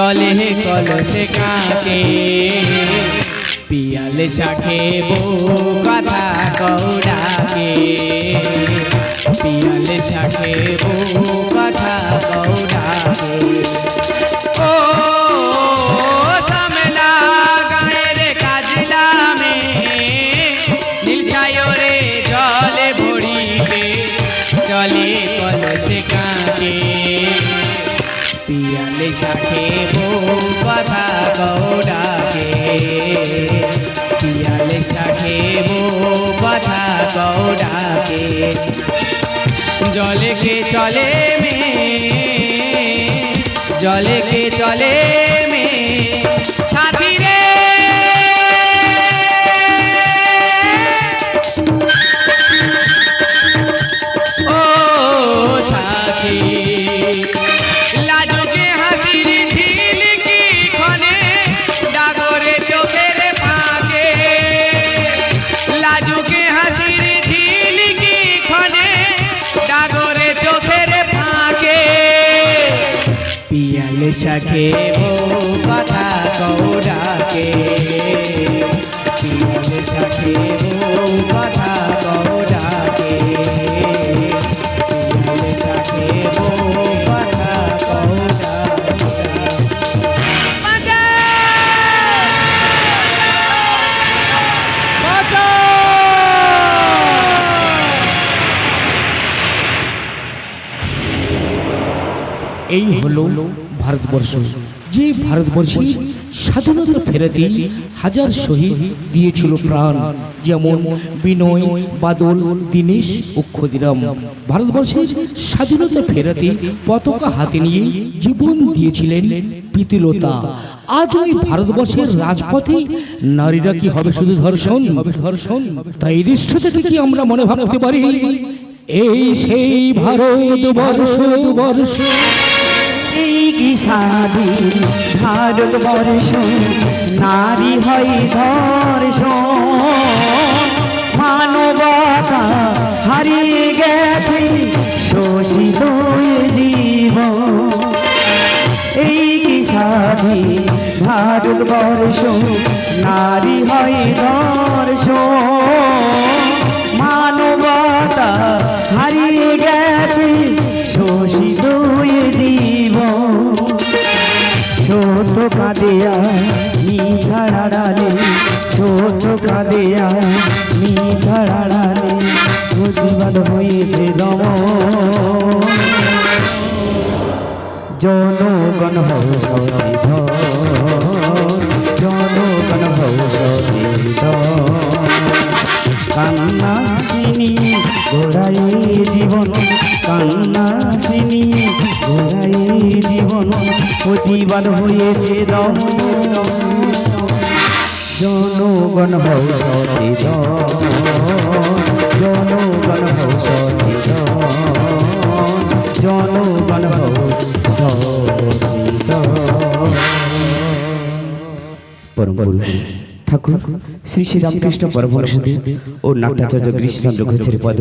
চলে কলসে কাকে? পিয়ালে শাখে বউ কথা কৌড়াকে পিয়ালে শাখে বউ গৌড়াকে জলে কে চলে মে জলে কে চলে মে সাথী পিয়ালে শাখে বউ কথা কৌড়াকে পিয়ালে শাখে বউ কথা কৌড়াকে পিয়ালে শাখে বউ কথা কৌড়াকে এই হলো ভারতবর্ষ। যে ভারতবর্ষে স্বাধীনতা ফেরাতে হাজার শহীদ দিয়েছিল প্রাণ, যেমন বিনয়, বাদল, দীনেশ ও ক্ষুদিরাম। ভারতবর্ষের স্বাধীনতা ফেরাতে পতাকা হাতে নিয়ে জীবন দিয়েছিলেন প্রীতিলতা। আজ ওই ভারতবর্ষের রাজপথে নারীরা কি হবে শুধু ধর্ষণ? হবে ধর্ষণ তাই দৃশ্য থেকে কি আমরা মনে ভাবতে পারি? এই সেই ভারতবর্ষ বর্ষ স্বাধীন ভারতবর্ষ নারী হয় ধর্ষণ। মানবতা হারিয়ে গেছে শোষিত জীব এই কি স্বাধীন? ভারতবর্ষ নারী হয় ধর্ষণ। মানবতা হারিয়ে কাঁদিয়া মিঠাড়াড়ালে ছোট কাঁদিয়া মিঠাড়াড়ালে প্রতিবাদ হয়েছে দম জনগণ হও ঘোড়াই জীবন কান্না সিনি। ঘোড়াই জীবন প্রতিবাদ হয়েছে দম জনগণ হও সতীধর জনগণ হও সতীধর জনগণ পরম পুরুষ ঠাকুর শ্রী শ্রী রামকৃষ্ণ পরমহংসদেব ও নাট্যাচার্য কৃষ্ণচন্দ্র ঘোষের পদ